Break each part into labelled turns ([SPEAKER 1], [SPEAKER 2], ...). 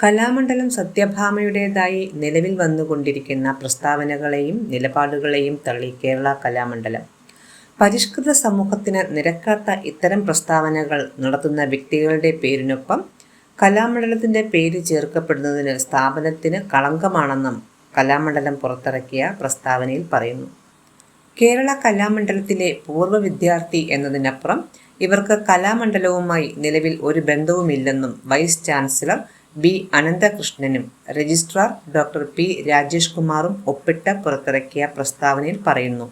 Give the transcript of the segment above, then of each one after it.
[SPEAKER 1] കലാമണ്ഡലം സത്യഭാമയുടേതായി നിലവിൽ വന്നുകൊണ്ടിരിക്കുന്ന പ്രസ്താവനകളെയും നിലപാടുകളെയും തള്ളി കേരള കലാമണ്ഡലം. പരിഷ്കൃത സമൂഹത്തിന് നിരക്കാത്ത ഇത്തരം പ്രസ്താവനകൾ നടത്തുന്ന വ്യക്തികളുടെ പേരിനൊപ്പം കലാമണ്ഡലത്തിന്റെ പേര് ചേർക്കപ്പെടുന്നതിന് സ്ഥാപനത്തിന് കളങ്കമാണെന്നും കലാമണ്ഡലം പുറത്തിറക്കിയ പ്രസ്താവനയിൽ പറയുന്നു. കേരള കലാമണ്ഡലത്തിലെ പൂർവ വിദ്യാർത്ഥി എന്നതിനപ്പുറം ഇവർക്ക് കലാമണ്ഡലവുമായി നിലവിൽ ഒരു ബന്ധവുമില്ലെന്നും വൈസ് ചാൻസലർ ബി അനന്തകൃഷ്ണനും രജിസ്ട്രാർ ഡോക്ടർ പി രാജേഷ് കുമാറും ഒപ്പിട്ട് പുറത്തിറക്കിയ പ്രസ്താവനയിൽ പറയുന്നു.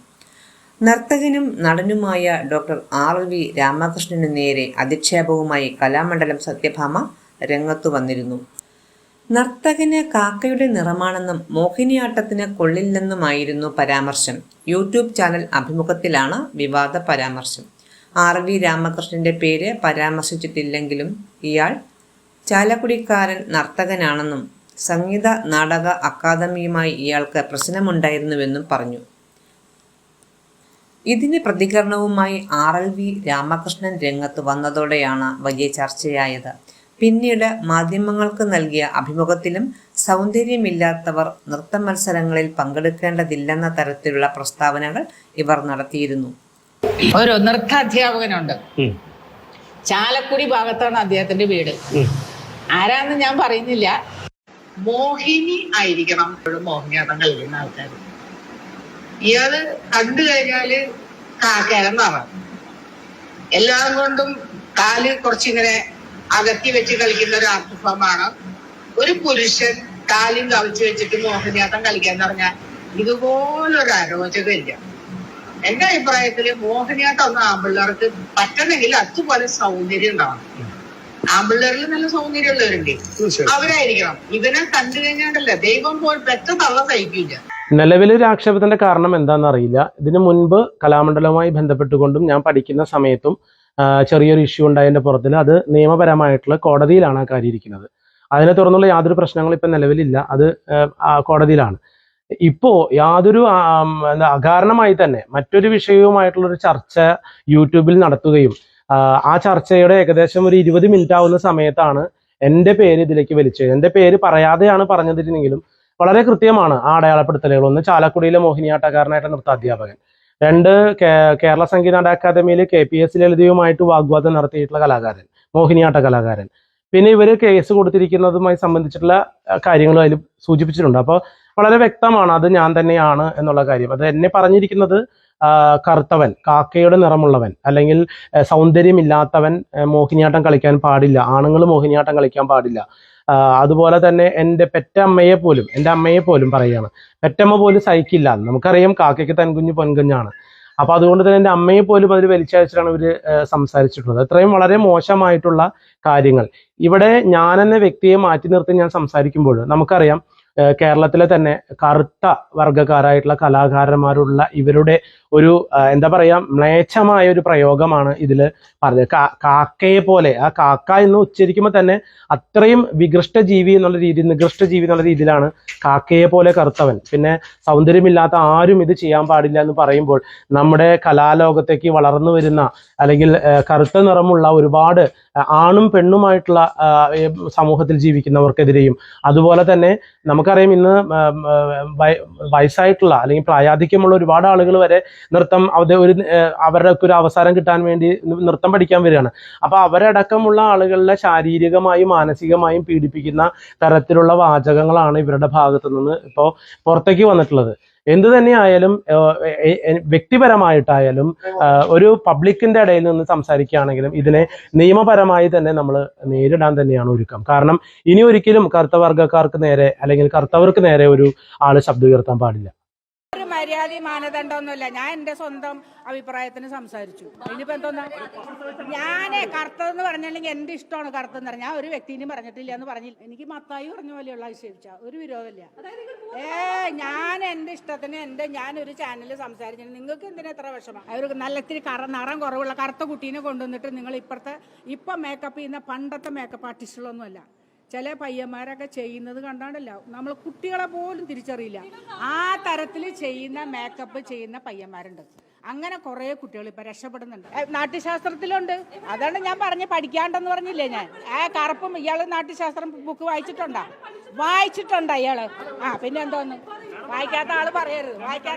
[SPEAKER 1] നർത്തകനും നടനുമായ ഡോക്ടർ ആർ വി രാമകൃഷ്ണനു നേരെ അധിക്ഷേപവുമായി കലാമണ്ഡലം സത്യഭാമ രംഗത്തു വന്നിരുന്നു. നർത്തകന് കാക്കയുടെ നിറമാണെന്നും മോഹിനിയാട്ടത്തിന് കൊള്ളില്ലെന്നുമായിരുന്നു പരാമർശം. യൂട്യൂബ് ചാനൽ അഭിമുഖത്തിലാണ് വിവാദ പരാമർശം. ആർ വി രാമകൃഷ്ണന്റെ പേര് പരാമർശിച്ചിട്ടില്ലെങ്കിലും ഇയാൾ ചാലക്കുടിക്കാരൻ നർത്തകനാണെന്നും സംഗീത നാടക അക്കാദമിയുമായി ഇയാൾക്ക് പ്രശ്നമുണ്ടായിരുന്നുവെന്നും പറഞ്ഞു. ഇതിന് പ്രതികരണവുമായി ആർ എൽ വി രാമകൃഷ്ണൻ രംഗത്ത് വന്നതോടെയാണ് വലിയ ചർച്ചയായത്. പിന്നീട് മാധ്യമങ്ങൾക്ക് നൽകിയ അഭിമുഖത്തിലും സൗന്ദര്യമില്ലാത്തവർ നൃത്ത മത്സരങ്ങളിൽ പങ്കെടുക്കേണ്ടതില്ലെന്ന തരത്തിലുള്ള പ്രസ്താവനകൾ ഇവർ നടത്തിയിരുന്നു.
[SPEAKER 2] ഒരു നൃത്ത നൃത്താധ്യാപകനുണ്ട് ചാലക്കുടി ഭാഗത്താണ് അദ്ദേഹത്തിന്റെ വീട്. ആരാന്ന് ഞാൻ പറയുന്നില്ല.
[SPEAKER 3] മോഹിനി ആയിരിക്കണം എപ്പോഴും മോഹിനിയാട്ടം കളിക്കുന്ന ആൾക്കാർ ഇയാൾ കണ്ടു കഴിഞ്ഞാൽ കാക്കേരെന്നാണ് എല്ലാം കൊണ്ടും കാൽ കുറച്ചിങ്ങനെ അകത്തി വെച്ച് കളിക്കുന്ന ഒരു ആർട്ട് ഫോമാണ് ഒരു പുരുഷൻ കാലും കവച്ചു വെച്ചിട്ട് മോഹിനിയാട്ടം കളിക്കാന്ന് പറഞ്ഞാൽ ഇതുപോലൊരു അരോചകമില്ല. എന്റെ അഭിപ്രായത്തിൽ മോഹിനിയാട്ടം ഒന്നും ആമ്പിള്ളേർക്ക് പറ്റണമെങ്കിൽ അതുപോലെ സൗന്ദര്യം ഉണ്ടാവണം. ആമ്പിള്ളേരിൽ നല്ല സൗന്ദര്യമുള്ളവരുണ്ട്. അവരായിരിക്കണം. ഇവനെ കണ്ടു കഴിഞ്ഞാണ്ടല്ലേ ദൈവം പോലെ പെറ്റ തള്ള സഹിക്കില്ല
[SPEAKER 4] നിലവിലൊരു ആക്ഷേപത്തിന്റെ കാരണം എന്താണെന്ന് അറിയില്ല. ഇതിനു മുൻപ് കലാമണ്ഡലവുമായി ബന്ധപ്പെട്ടുകൊണ്ടും ഞാൻ പഠിക്കുന്ന സമയത്തും ചെറിയൊരു ഇഷ്യൂ ഉണ്ടായതിന്റെ പുറത്തിൽ അത് നിയമപരമായിട്ടുള്ള കോടതിയിലാണ് ആ കാര്യം ഇരിക്കുന്നത്. അതിനെ തുടർന്നുള്ള യാതൊരു പ്രശ്നങ്ങളും ഇപ്പം നിലവിലില്ല. അത് കോടതിയിലാണ്. ഇപ്പോ യാതൊരു എന്താ അകാരണമായി തന്നെ മറ്റൊരു വിഷയവുമായിട്ടുള്ളൊരു ചർച്ച യൂട്യൂബിൽ നടത്തുകയും ആ, ചർച്ചയുടെ ഏകദേശം ഒരു ഇരുപത് മിനിറ്റ് ആവുന്ന സമയത്താണ് എന്റെ പേര് ഇതിലേക്ക് വലിച്ചത്. എന്റെ പേര് പറയാതെയാണ് പറഞ്ഞതിരുന്നെങ്കിലും വളരെ കൃത്യമാണ് ആ അടയാളപ്പെടുത്തലുകൾ. ഒന്ന് ചാലക്കുടിയിലെ മോഹിനിയാട്ടക്കാരനായിട്ട് നൃത്താധ്യാപകൻ രണ്ട് കേരള സംഗീത നാടക അക്കാദമിയിൽ കെ പി എസ് ലളിതയുമായിട്ട് വാഗ്വാദം നടത്തിയിട്ടുള്ള കലാകാരൻ മോഹിനിയാട്ട കലാകാരൻ. പിന്നെ ഇവർ കേസ് കൊടുത്തിരിക്കുന്നതുമായി സംബന്ധിച്ചിട്ടുള്ള കാര്യങ്ങൾ അതിൽ സൂചിപ്പിച്ചിട്ടുണ്ട്. അപ്പോൾ വളരെ വ്യക്തമാണ് അത് ഞാൻ തന്നെയാണ് എന്നുള്ള കാര്യം. അത് എന്നെ പറഞ്ഞിരിക്കുന്നത് കറുത്തവൻ കാക്കയുടെ നിറമുള്ളവൻ അല്ലെങ്കിൽ സൗന്ദര്യമില്ലാത്തവൻ മോഹിനിയാട്ടം കളിക്കാൻ പാടില്ല ആണുങ്ങൾ മോഹിനിയാട്ടം കളിക്കാൻ പാടില്ല. അതുപോലെ തന്നെ എന്റെ പെറ്റമ്മയെ പോലും എന്റെ അമ്മയെ പോലും പറയുകയാണ് പെറ്റമ്മ പോലും സഹിക്കില്ല നമുക്കറിയാം കാക്കയ്ക്ക് തൻകുഞ്ഞ് പൊൻകുഞ്ഞാണ്. അപ്പൊ അതുകൊണ്ട് തന്നെ എന്റെ അമ്മയെ പോലും അതിൽ വലിച്ചയച്ചിട്ടാണ് ഇവർ സംസാരിച്ചിട്ടുള്ളത്. അത്രയും വളരെ മോശമായിട്ടുള്ള കാര്യങ്ങൾ. ഇവിടെ ഞാൻ എന്ന വ്യക്തിയെ മാറ്റി നിർത്തി ഞാൻ സംസാരിക്കുമ്പോൾ നമുക്കറിയാം കേരളത്തിലെ തന്നെ കറുത്ത വർഗക്കാരായിട്ടുള്ള കലാകാരന്മാരുള്ള ഇവരുടെ ഒരു എന്താ പറയാ മ്ലേച്ഛമായ ഒരു പ്രയോഗമാണ് ഇതിൽ പറഞ്ഞത്. കാക്കയെ പോലെ ആ കാക്ക എന്ന് ഉച്ചരിക്കുമ്പോൾ തന്നെ അത്രയും വികൃഷ്ട ജീവി എന്നുള്ള രീതി നികൃഷ്ട ജീവി എന്നുള്ള രീതിയിലാണ് കാക്കയെ പോലെ കറുത്തവൻ. പിന്നെ സൗന്ദര്യമില്ലാത്ത ആരും ഇത് ചെയ്യാൻ പാടില്ല എന്ന് പറയുമ്പോൾ നമ്മുടെ കലാലോകത്തേക്ക് വളർന്നു വരുന്ന അല്ലെങ്കിൽ കറുത്ത നിറമുള്ള ഒരുപാട് ആണും പെണ്ണുമായിട്ടുള്ള സമൂഹത്തിൽ ജീവിക്കുന്നവർക്കെതിരെയും അതുപോലെ തന്നെ നമുക്കറിയാം ഇന്ന് വയസ്സായിട്ടുള്ള അല്ലെങ്കിൽ പ്രായാധിക്യമുള്ള ഒരുപാട് ആളുകൾ വരെ നൃത്തം അത് ഒരു അവരുടെ ഒരു അവസരം കിട്ടാൻ വേണ്ടി നൃത്തം പഠിക്കാൻ വരികയാണ്. അപ്പൊ അവരടക്കമുള്ള ആളുകളെ ശാരീരികമായും മാനസികമായും പീഡിപ്പിക്കുന്ന തരത്തിലുള്ള വാചകങ്ങളാണ് ഇവരുടെ ഭാഗത്തു നിന്ന് ഇപ്പോൾ പുറത്തേക്ക് വന്നിട്ടുള്ളത്. എന്ത് തന്നെയായാലും വ്യക്തിപരമായിട്ടായാലും ഒരു പബ്ലിക്കിന്റെ ഇടയിൽ നിന്ന് സംസാരിക്കുകയാണെങ്കിലും ഇതിനെ നിയമപരമായി തന്നെ നമ്മൾ നേരിടാൻ തന്നെയാണ് ഒരുക്കം. കാരണം ഇനി ഒരിക്കലും കറുത്ത വർഗക്കാർക്ക് നേരെ അല്ലെങ്കിൽ കറുത്തവർക്ക് നേരെ ഒരു ആൾ ശബ്ദം ഉയർത്താൻ പാടില്ല.
[SPEAKER 5] മര്യാദയും മാനദണ്ഡമൊന്നുമില്ല. ഞാൻ എന്റെ സ്വന്തം അഭിപ്രായത്തിന് സംസാരിച്ചു. ഇനിയിപ്പോ എന്തോന്നാ? ഞാനേ കറുത്തതെന്ന് പറഞ്ഞില്ലെങ്കിൽ എന്റെ ഇഷ്ടമാണ് കറുത്തെന്ന് പറഞ്ഞാൽ ഞാൻ ഒരു വ്യക്തിനും പറഞ്ഞിട്ടില്ല എന്ന് പറഞ്ഞില്ല. എനിക്ക് മത്തായി പറഞ്ഞ പോലെയുള്ള ആക്ഷേപിച്ച. ഒരു വിരോധമില്ല. ഏ ഞാൻ എന്റെ ഇഷ്ടത്തിന് എന്റെ ഞാൻ ഒരു ചാനലിൽ സംസാരിച്ചു നിങ്ങൾക്ക് എന്തിനാ എത്ര വിഷമം? അവർ നല്ല ഇത്തിരി കറ നിറം കുറവുള്ള കറുത്ത കുട്ടീനെ കൊണ്ടുവന്നിട്ട് നിങ്ങൾ ഇപ്പുറത്തെ ഇപ്പൊ മേക്കപ്പ് ചെയ്യുന്ന പണ്ടത്തെ മേക്കപ്പ് ആർട്ടിസ്റ്റുകളൊന്നുമല്ല ചില പയ്യന്മാരൊക്കെ ചെയ്യുന്നത് കണ്ടാണ്ടല്ല. നമ്മൾ കുട്ടികളെ പോലും തിരിച്ചറിയില്ല. ആ തരത്തിൽ ചെയ്യുന്ന മേക്കപ്പ് ചെയ്യുന്ന പയ്യന്മാരുണ്ട്. അങ്ങനെ കുറേ കുട്ടികൾ ഇപ്പൊ രക്ഷപ്പെടുന്നുണ്ട്. നാട്യശാസ്ത്രത്തിലുണ്ട്. അതാണ് ഞാൻ പറഞ്ഞ് പഠിക്കാണ്ടെന്ന് പറഞ്ഞില്ലേ ഞാൻ. ആ കറുപ്പും ഇയാൾ നാട്യശാസ്ത്രം ബുക്ക് വായിച്ചിട്ടുണ്ടോ? വായിച്ചിട്ടുണ്ടോ ഇയാൾ ആ പിന്നെ എന്തോന്ന്? വായിക്കാത്ത ആൾ പറയരുത്. വായിക്കാത്ത